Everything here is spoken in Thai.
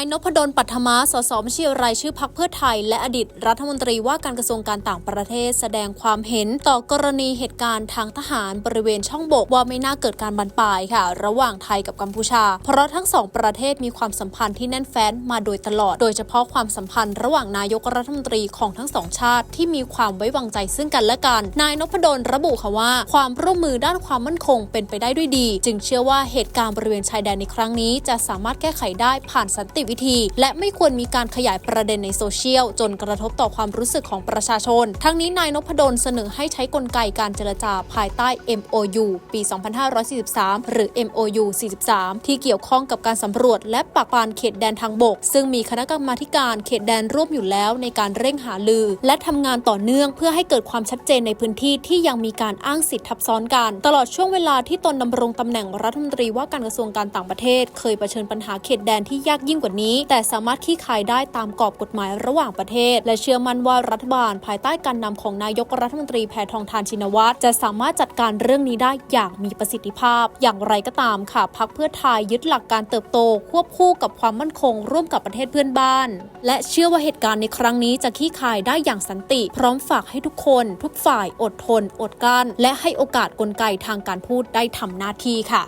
ายนพดลปัทมาสสบัญชีรายชื่อพักเพื่อไทย และอดีตรัฐมนตรีว่าการกระทรวงการต่างประเทศ แสดงความเห็นต่อกรณีเหตุการณ์ทางทหารบริเวณช่องบกว่าไม่น่าเกิดการบานปลายค่ะ ระหว่างไทยกับกัมพูชา เพราะทั้งสองประเทศมีความสัมพันธ์ที่แน่นแฟ้นมาโดยตลอด โดยเฉพาะความสัมพันธ์ระหว่างนายกรัฐมนตรีของทั้งสองชาติ ที่มีความไว้วางใจซึ่งกันและกัน นายนพดลระบุค่ะว่า ความร่วมมือด้านความมั่นคงเป็นไปได้ด้วยดี จึงเชื่อว่าเหตุการณ์บริเวณชายแดนในครั้งนี้ จะสามารถแก้ไขได้ผ่านสันติวิธี และไม่ควรมีการขยายประเด็นในโซเชียล จนกระทบต่อความรู้สึกของประชาชน ทั้งนี้นายนพดลเสนอให้ใช้กลไกการเจรจาภายใต้ MOU ปี 2543 หรือ MOU 43 ที่เกี่ยวข้องกับการสำรวจ และปักปานเขตแดนทางบก ซึ่งมีคณะกรรมาการเขตแดนร่วมอยู่แล้วในการเร่งหาลือ และทำงานต่อเนื่องเพื่อให้เกิดความชัดเจนในพื้นที่ที่ยังมีการอ้างสิทธิ์ทับซ้อนกัน ตลอดช่วงเวลาที่ตนดำรงตำแหน่งรัฐมนตรีว่าการกระทรวงการต่างประเทศ เคยเผชิญปัญหาเขตแดนที่ยากยิ่งกว่านี้ แต่สามารถขี้คายได้ตามกรอบกฎหมายระหว่างประเทศ และเชื่อมั่นว่ารัฐบาล ภายใต้การนำของนายกรัฐมนตรีแพทองทานชินวัตรจะสามารถจัดการเรื่องนี้ได้อย่างมีประสิทธิภาพ อย่างไรก็ตามค่ะพักเพื่อไทยยึดหลักการเติบโต ควบคู่กับความมั่นคง ร่วมกับประเทศเพื่อนบ้าน และเชื่อว่าเหตุการณ์ในครั้งนี้จะขี้คายได้อย่างสันติ พร้อมฝากให้ทุกคน ทุกฝ่ายอดทน อดกลั้น และให้โอกาสกลไกทางการพูดได้ทำหน้าที่ค่ะ